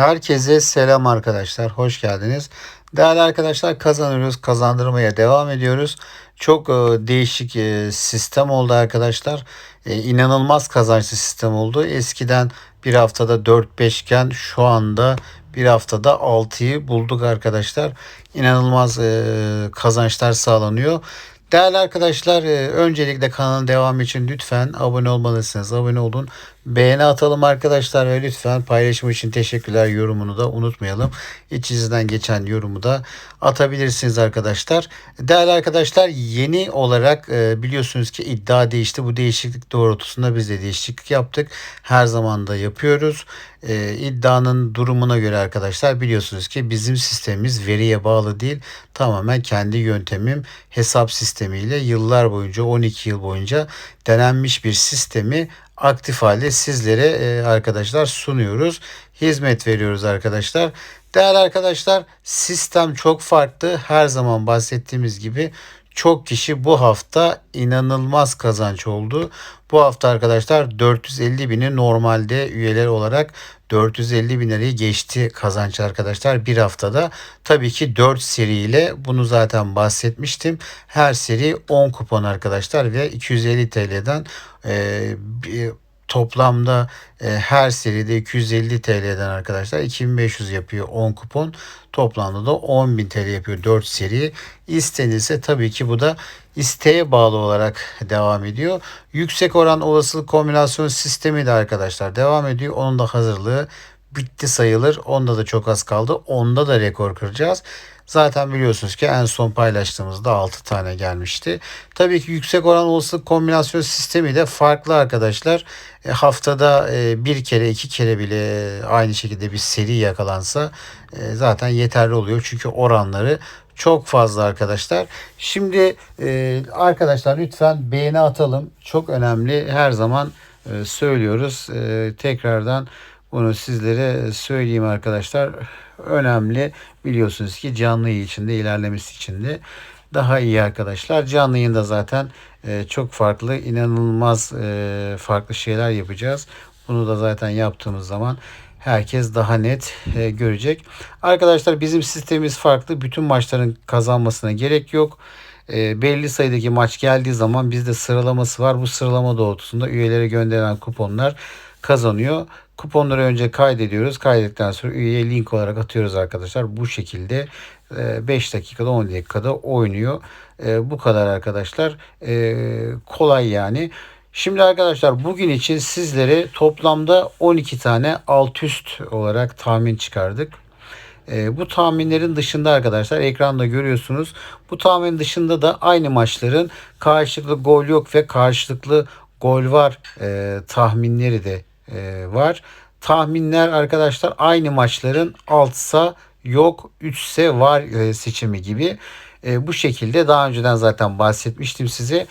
Herkese selam arkadaşlar. Hoş geldiniz. Değerli arkadaşlar kazanıyoruz. Kazandırmaya devam ediyoruz. Çok e, değişik e, sistem oldu arkadaşlar. E, inanılmaz kazançlı sistem oldu. Eskiden bir haftada 4-5 iken şu anda bir haftada 6'yı bulduk arkadaşlar. İnanılmaz kazançlar sağlanıyor. Değerli arkadaşlar öncelikle kanalın devamı için lütfen abone olmalısınız. Abone olun. Beğeni atalım arkadaşlar ve lütfen paylaşım için teşekkürler yorumunu da unutmayalım. İç yüzden geçen yorumu da atabilirsiniz arkadaşlar. Değerli arkadaşlar yeni olarak e, biliyorsunuz ki iddia değişti. Bu değişiklik doğrultusunda biz de değişiklik yaptık. Her zaman da yapıyoruz. E, iddianın durumuna göre arkadaşlar biliyorsunuz ki bizim sistemimiz veriye bağlı değil. Tamamen kendi yöntemim hesap sistemiyle yıllar boyunca 12 yıl boyunca denenmiş bir sistemi aktif halde sizlere e, arkadaşlar sunuyoruz. Hizmet veriyoruz arkadaşlar. Değerli arkadaşlar sistem çok farklı. Her zaman bahsettiğimiz gibi çok kişi bu hafta inanılmaz kazanç oldu. Bu hafta arkadaşlar 450 bini normalde üyeler olarak 450 bin lirayı geçti kazanç arkadaşlar bir haftada. Tabii ki 4 seriyle bunu zaten bahsetmiştim. Her seri 10 kupon arkadaşlar ve 250 TL'den e, toplamda e, her seride 250 TL'den arkadaşlar 2500 yapıyor 10 kupon. Toplamda da 10.000 TL yapıyor 4 seri. İstenilse tabii ki bu da isteğe bağlı olarak devam ediyor. Yüksek oran olasılık kombinasyon sistemi de arkadaşlar devam ediyor. Onun da hazırlığı bitti sayılır. Onda da çok az kaldı. Onda da rekor kıracağız. Zaten biliyorsunuz ki en son paylaştığımızda 6 tane gelmişti. Tabii ki yüksek oran olasılık kombinasyon sistemi de farklı arkadaşlar. E, haftada e, bir kere iki kere bile aynı şekilde bir seri yakalansa e, zaten yeterli oluyor. Çünkü oranları çok fazla arkadaşlar. Şimdi e, arkadaşlar lütfen beğeni atalım. Çok önemli. Her zaman e, söylüyoruz. E, tekrardan bunu sizlere söyleyeyim arkadaşlar. Önemli. Biliyorsunuz ki canlı yayın içinde ilerlemesi için de daha iyi arkadaşlar. Canlı yayında zaten e, çok farklı, inanılmaz e, farklı şeyler yapacağız. Bunu da zaten yaptığımız zaman herkes daha net e, görecek. Arkadaşlar bizim sistemimiz farklı. Bütün maçların kazanmasına gerek yok. E, belli sayıdaki maç geldiği zaman bizde sıralaması var. Bu sıralama doğrultusunda üyelere gönderilen kuponlar kazanıyor. Kuponları önce kaydediyoruz. Kaydettikten sonra üyeye link olarak atıyoruz arkadaşlar. Bu şekilde 5 e, dakikada 10 dakikada oynuyor. E, bu kadar arkadaşlar. E, kolay yani. Şimdi arkadaşlar bugün için sizlere toplamda 12 tane alt üst olarak tahmin çıkardık. Bu tahminlerin dışında arkadaşlar ekranda görüyorsunuz. Bu tahmin dışında da aynı maçların karşılıklı gol yok ve karşılıklı gol var e, tahminleri de e, var. Tahminler arkadaşlar aynı maçların altsa yok, üçse var e, seçimi gibi. E, bu şekilde daha önceden zaten bahsetmiştim size.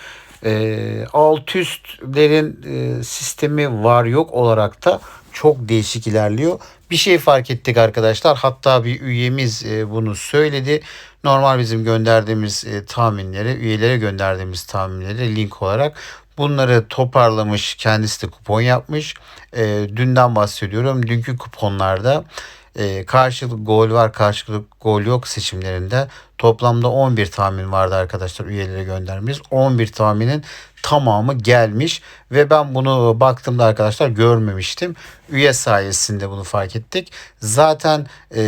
E, alt üstlerin e, sistemi var yok olarak da çok değişik ilerliyor. Bir şey fark ettik arkadaşlar. Hatta bir üyemiz e, bunu söyledi. Normal bizim gönderdiğimiz e, tahminleri, üyelere gönderdiğimiz tahminleri link olarak bunları toparlamış. Kendisi de kupon yapmış. E, dünden bahsediyorum. Dünkü kuponlarda e, karşılık gol var karşılık gol yok seçimlerinde toplamda 11 tahmin vardı arkadaşlar üyelere göndermiş. 11 tahminin tamamı gelmiş ve ben bunu baktığımda arkadaşlar görmemiştim. Üye sayesinde bunu fark ettik. Zaten e,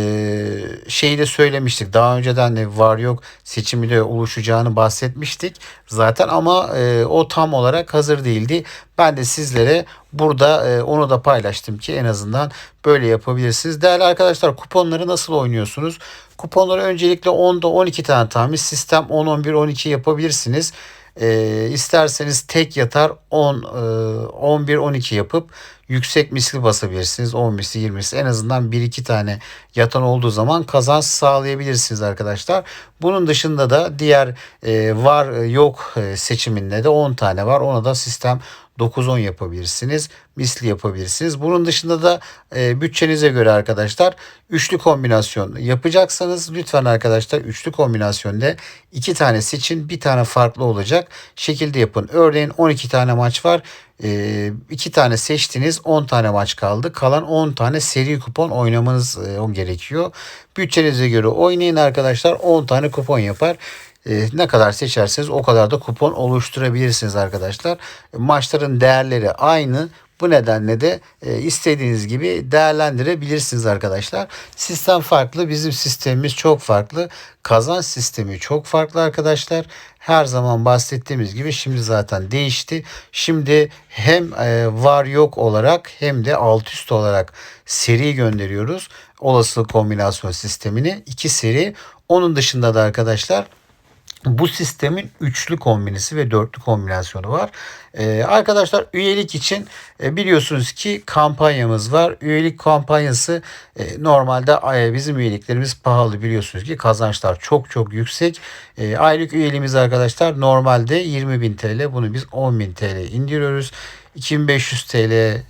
şeyi de söylemiştik. Daha önceden de var yok seçimiyle oluşacağını bahsetmiştik. Zaten ama e, o tam olarak hazır değildi. Ben de sizlere burada e, onu da paylaştım ki en azından böyle yapabilirsiniz. Değerli arkadaşlar kuponları nasıl oynuyorsunuz? Kuponları öncelikle 10'da 12 tane tahmin sistem 10 11 12 yapabilirsiniz. E, isterseniz tek yatar 10 e, 11 12 yapıp yüksek misli basabilirsiniz. 10 misli 20 misli en azından 1-2 tane yatan olduğu zaman kazanç sağlayabilirsiniz arkadaşlar. Bunun dışında da diğer e, var yok e, seçiminde de 10 tane var. Ona da sistem 9-10 yapabilirsiniz. Misli yapabilirsiniz. Bunun dışında da e, bütçenize göre arkadaşlar üçlü kombinasyon yapacaksanız lütfen arkadaşlar üçlü kombinasyonda iki tane seçin bir tane farklı olacak şekilde yapın. Örneğin 12 tane maç var. E, tane seçtiniz 10 tane maç kaldı. Kalan 10 tane seri kupon oynamanız e, gerekiyor. Bütçenize göre oynayın arkadaşlar 10 tane kupon yapar. E, ne kadar seçerseniz o kadar da kupon oluşturabilirsiniz arkadaşlar. Maçların değerleri aynı. Bu nedenle de e, istediğiniz gibi değerlendirebilirsiniz arkadaşlar. Sistem farklı. Bizim sistemimiz çok farklı. Kazanç sistemi çok farklı arkadaşlar. Her zaman bahsettiğimiz gibi şimdi zaten değişti. Şimdi hem e, var yok olarak hem de alt üst olarak seri gönderiyoruz. Olasılık kombinasyon sistemini. iki seri. Onun dışında da arkadaşlar bu sistemin üçlü kombinesi ve dörtlü kombinasyonu var. Ee, arkadaşlar üyelik için e, biliyorsunuz ki kampanyamız var. Üyelik kampanyası e, normalde e, bizim üyeliklerimiz pahalı biliyorsunuz ki kazançlar çok çok yüksek. E, aylık üyeliğimiz arkadaşlar normalde 20.000 TL bunu biz 10.000 TL indiriyoruz. 2500 TL e,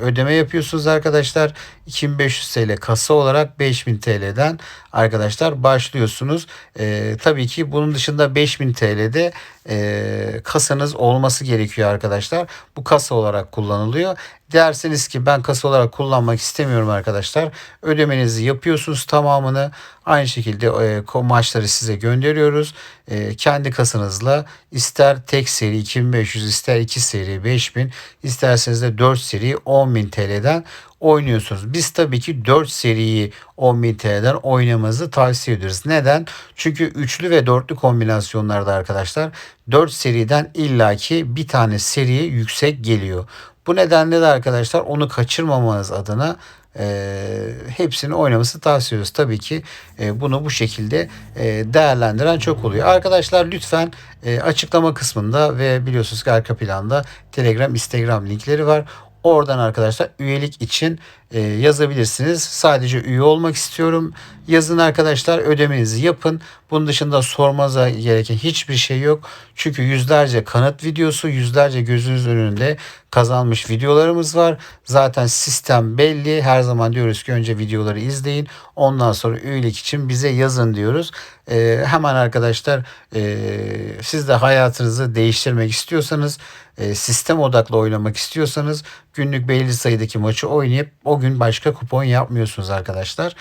ödeme yapıyorsunuz arkadaşlar. 2500 TL kasa olarak 5000 TL'den arkadaşlar başlıyorsunuz. E, tabii ki bunun dışında 5000 TL'de e, kasanız olması gerekiyor arkadaşlar. Bu kasa olarak kullanılıyor. Derseniz ki ben kasa olarak kullanmak istemiyorum arkadaşlar. Ödemenizi yapıyorsunuz tamamını. Aynı şekilde e, size gönderiyoruz. E, kendi kasanızla ister tek seri 2500 ister 2 seri 5000 isterseniz de 4 seri 10.000 TL'den oynuyorsunuz. Biz tabii ki 4 seriyi 10.000 TL'den oynamanızı tavsiye ediyoruz. Neden? Çünkü üçlü ve dörtlü kombinasyonlarda arkadaşlar 4 seriden illaki bir tane seriye yüksek geliyor. Bu nedenle de arkadaşlar onu kaçırmamanız adına e, hepsini oynaması tavsiye ediyoruz. Tabii ki e, bunu bu şekilde e, değerlendiren çok oluyor. Arkadaşlar lütfen e, açıklama kısmında ve biliyorsunuz ki arka planda Telegram, Instagram linkleri var. Oradan arkadaşlar üyelik için e, yazabilirsiniz. Sadece üye olmak istiyorum. Yazın arkadaşlar ödemenizi yapın. Bunun dışında sormanıza gereken hiçbir şey yok. Çünkü yüzlerce kanıt videosu, yüzlerce gözünüz önünde kazanmış videolarımız var. Zaten sistem belli. Her zaman diyoruz ki önce videoları izleyin. Ondan sonra üyelik için bize yazın diyoruz. E, hemen arkadaşlar e, siz de hayatınızı değiştirmek istiyorsanız e, sistem odaklı oynamak istiyorsanız günlük belli sayıdaki maçı oynayıp o gün başka kupon yapmıyorsunuz arkadaşlar.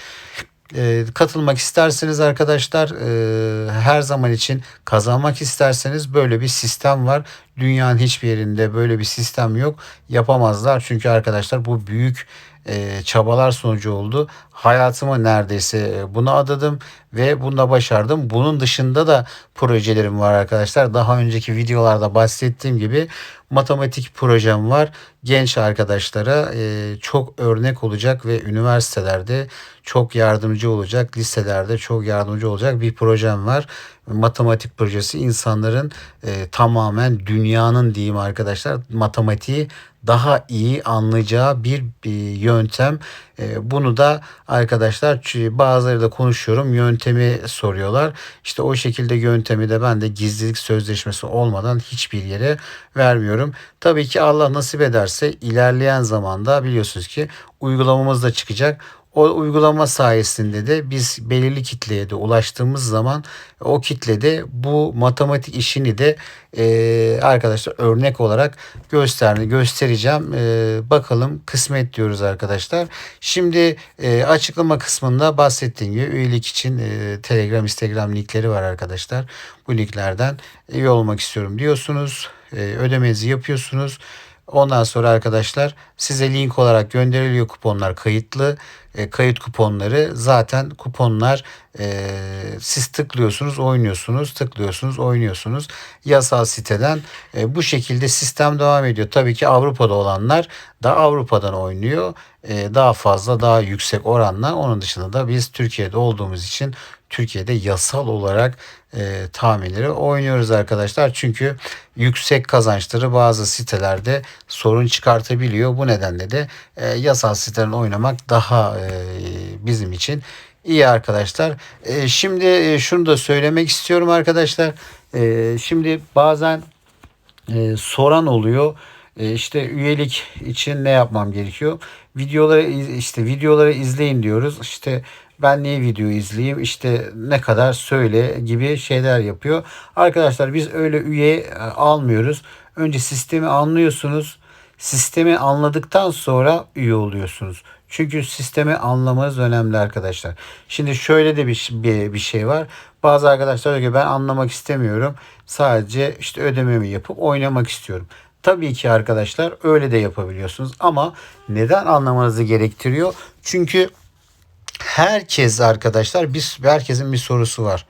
E, katılmak isterseniz arkadaşlar e, her zaman için kazanmak isterseniz böyle bir sistem var. Dünyanın hiçbir yerinde böyle bir sistem yok. Yapamazlar çünkü arkadaşlar bu büyük e, çabalar sonucu oldu. Hayatımı neredeyse e, buna adadım ve bunda başardım. Bunun dışında da projelerim var arkadaşlar. Daha önceki videolarda bahsettiğim gibi matematik projem var. Genç arkadaşlara e, çok örnek olacak ve üniversitelerde çok yardımcı olacak, liselerde çok yardımcı olacak bir projem var. Matematik projesi insanların e, tamamen dünyanın diyeyim arkadaşlar matematiği daha iyi anlayacağı bir, bir yöntem. E, bunu da arkadaşlar bazıları da konuşuyorum yöntemi soruyorlar. İşte o şekilde yöntemi de ben de gizlilik sözleşmesi olmadan hiçbir yere vermiyorum. Tabii ki Allah nasip ederse ilerleyen zamanda biliyorsunuz ki uygulamamız da çıkacak. O uygulama sayesinde de biz belirli kitleye de ulaştığımız zaman o kitlede bu matematik işini de e, arkadaşlar örnek olarak göster göstereceğim. E, bakalım kısmet diyoruz arkadaşlar. Şimdi e, açıklama kısmında bahsettiğim gibi üyelik için e, Telegram, Instagram linkleri var arkadaşlar. Bu linklerden üye olmak istiyorum diyorsunuz. E, ödemenizi yapıyorsunuz. Ondan sonra arkadaşlar size link olarak gönderiliyor kuponlar kayıtlı. E, kayıt kuponları zaten kuponlar e, siz tıklıyorsunuz oynuyorsunuz tıklıyorsunuz oynuyorsunuz yasal siteden e, bu şekilde sistem devam ediyor. Tabii ki Avrupa'da olanlar da Avrupa'dan oynuyor e, daha fazla daha yüksek oranla onun dışında da biz Türkiye'de olduğumuz için Türkiye'de yasal olarak e, tahminleri oynuyoruz arkadaşlar. Çünkü yüksek kazançları bazı sitelerde sorun çıkartabiliyor. Bu nedenle de e, yasal sitelerin oynamak daha e, bizim için iyi arkadaşlar. E, şimdi e, şunu da söylemek istiyorum arkadaşlar. E, şimdi bazen e, soran oluyor. E, işte üyelik için ne yapmam gerekiyor? Videoları işte videoları izleyin diyoruz. İşte ben niye video izleyeyim işte ne kadar söyle gibi şeyler yapıyor. Arkadaşlar biz öyle üye e, almıyoruz. Önce sistemi anlıyorsunuz. Sistemi anladıktan sonra üye oluyorsunuz. Çünkü sistemi anlamanız önemli arkadaşlar. Şimdi şöyle de bir, bir, bir şey var. Bazı arkadaşlar diyor ki ben anlamak istemiyorum. Sadece işte ödememi yapıp oynamak istiyorum. Tabii ki arkadaşlar öyle de yapabiliyorsunuz ama neden anlamanızı gerektiriyor? Çünkü herkes arkadaşlar bir herkesin bir sorusu var.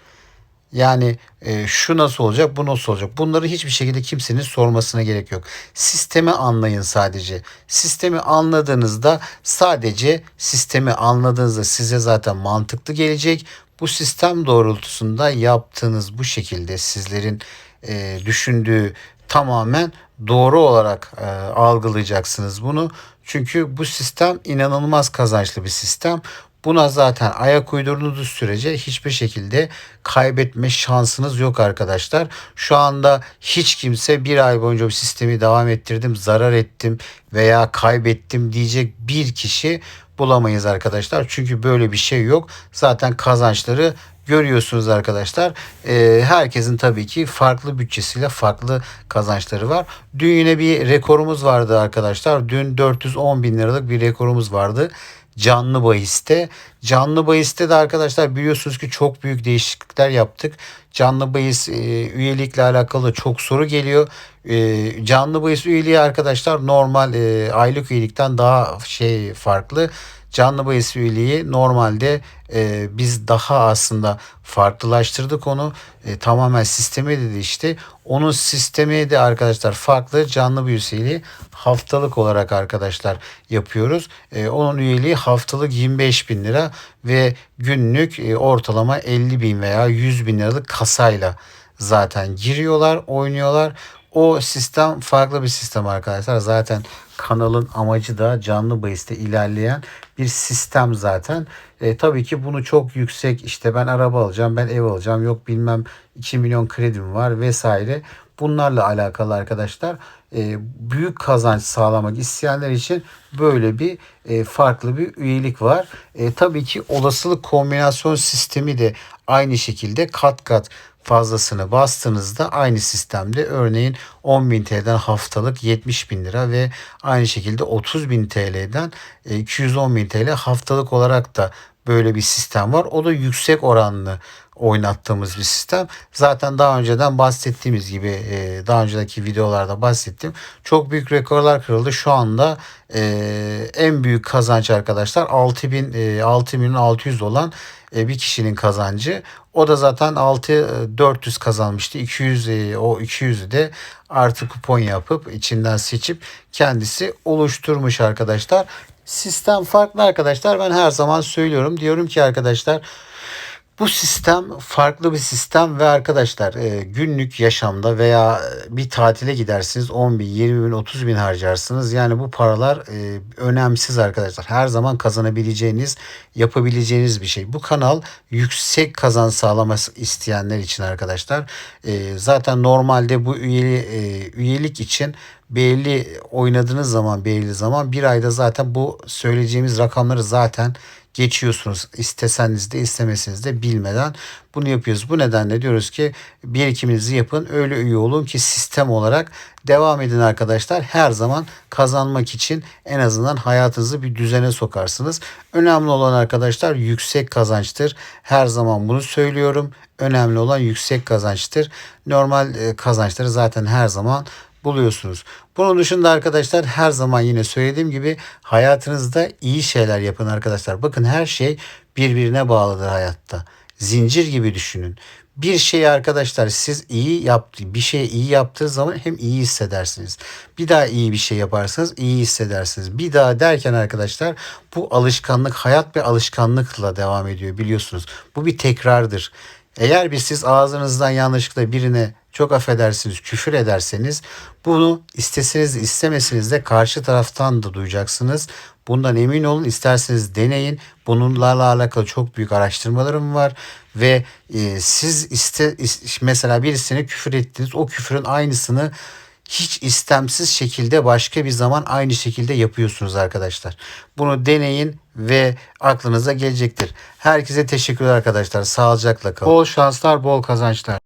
Yani e, şu nasıl olacak, bu nasıl olacak? Bunları hiçbir şekilde kimsenin sormasına gerek yok. Sistemi anlayın sadece. Sistemi anladığınızda sadece sistemi anladığınızda size zaten mantıklı gelecek. Bu sistem doğrultusunda yaptığınız bu şekilde sizlerin e, düşündüğü tamamen doğru olarak e, algılayacaksınız bunu. Çünkü bu sistem inanılmaz kazançlı bir sistem. Buna zaten ayak uydurduğunuz sürece hiçbir şekilde kaybetme şansınız yok arkadaşlar. Şu anda hiç kimse bir ay boyunca bu sistemi devam ettirdim, zarar ettim veya kaybettim diyecek bir kişi bulamayız arkadaşlar. Çünkü böyle bir şey yok. Zaten kazançları görüyorsunuz arkadaşlar. Ee, herkesin tabii ki farklı bütçesiyle farklı kazançları var. Dün yine bir rekorumuz vardı arkadaşlar. Dün 410 bin liralık bir rekorumuz vardı canlı bahiste. Canlı bahiste de arkadaşlar biliyorsunuz ki çok büyük değişiklikler yaptık. Canlı bahis e, üyelikle alakalı çok soru geliyor. E, canlı bahis üyeliği arkadaşlar normal e, aylık üyelikten daha şey farklı. Canlı bahis üyeliği normalde e, biz daha aslında farklılaştırdık onu. E, tamamen sistemi de işte. Onun sistemi de arkadaşlar farklı. Canlı bahis üyeliği haftalık olarak arkadaşlar yapıyoruz. E, onun üyeliği haftalık 25 bin lira ve günlük e, ortalama 50 bin veya 100 bin liralık kasayla zaten giriyorlar, oynuyorlar. O sistem farklı bir sistem arkadaşlar. Zaten kanalın amacı da canlı bahiste ilerleyen bir sistem zaten. E, tabii ki bunu çok yüksek işte ben araba alacağım, ben ev alacağım, yok bilmem 2 milyon kredim var vesaire. Bunlarla alakalı arkadaşlar büyük kazanç sağlamak isteyenler için böyle bir e, farklı bir üyelik var. E, tabii ki olasılık kombinasyon sistemi de aynı şekilde kat kat fazlasını bastığınızda aynı sistemde örneğin 10.000 TL'den haftalık 70 bin lira ve aynı şekilde 30 bin TL'den 210 bin TL haftalık olarak da böyle bir sistem var. O da yüksek oranlı oynattığımız bir sistem. Zaten daha önceden bahsettiğimiz gibi e, daha önceki videolarda bahsettim. Çok büyük rekorlar kırıldı. Şu anda e, en büyük kazanç arkadaşlar 6000 6600 olan e, bir kişinin kazancı. O da zaten 6 400 kazanmıştı. 200 o 200'ü de artı kupon yapıp içinden seçip kendisi oluşturmuş arkadaşlar. Sistem farklı arkadaşlar. Ben her zaman söylüyorum. Diyorum ki arkadaşlar bu sistem farklı bir sistem ve arkadaşlar e, günlük yaşamda veya bir tatile gidersiniz 10 bin, 20 bin, 30 bin harcarsınız. Yani bu paralar e, önemsiz arkadaşlar. Her zaman kazanabileceğiniz, yapabileceğiniz bir şey. Bu kanal yüksek kazan sağlaması isteyenler için arkadaşlar. E, zaten normalde bu üyeli, e, üyelik için belli oynadığınız zaman belli zaman bir ayda zaten bu söyleyeceğimiz rakamları zaten geçiyorsunuz. İsteseniz de istemeseniz de bilmeden bunu yapıyoruz. Bu nedenle diyoruz ki birikiminizi yapın. Öyle üye olun ki sistem olarak devam edin arkadaşlar. Her zaman kazanmak için en azından hayatınızı bir düzene sokarsınız. Önemli olan arkadaşlar yüksek kazançtır. Her zaman bunu söylüyorum. Önemli olan yüksek kazançtır. Normal e, kazançları zaten her zaman buluyorsunuz. Bunun dışında arkadaşlar her zaman yine söylediğim gibi hayatınızda iyi şeyler yapın arkadaşlar. Bakın her şey birbirine bağlıdır hayatta. Zincir gibi düşünün. Bir şeyi arkadaşlar siz iyi yaptı, bir şey iyi yaptığı zaman hem iyi hissedersiniz. Bir daha iyi bir şey yaparsanız iyi hissedersiniz. Bir daha derken arkadaşlar bu alışkanlık hayat ve alışkanlıkla devam ediyor biliyorsunuz. Bu bir tekrardır. Eğer bir siz ağzınızdan yanlışlıkla birine çok affedersiniz küfür ederseniz bunu isteseniz de istemeseniz de karşı taraftan da duyacaksınız. Bundan emin olun isterseniz deneyin. Bununla alakalı çok büyük araştırmalarım var ve e, siz iste mesela birisine küfür ettiniz o küfürün aynısını hiç istemsiz şekilde başka bir zaman aynı şekilde yapıyorsunuz arkadaşlar. Bunu deneyin ve aklınıza gelecektir. Herkese teşekkürler arkadaşlar. Sağlıcakla kalın. Bol şanslar, bol kazançlar.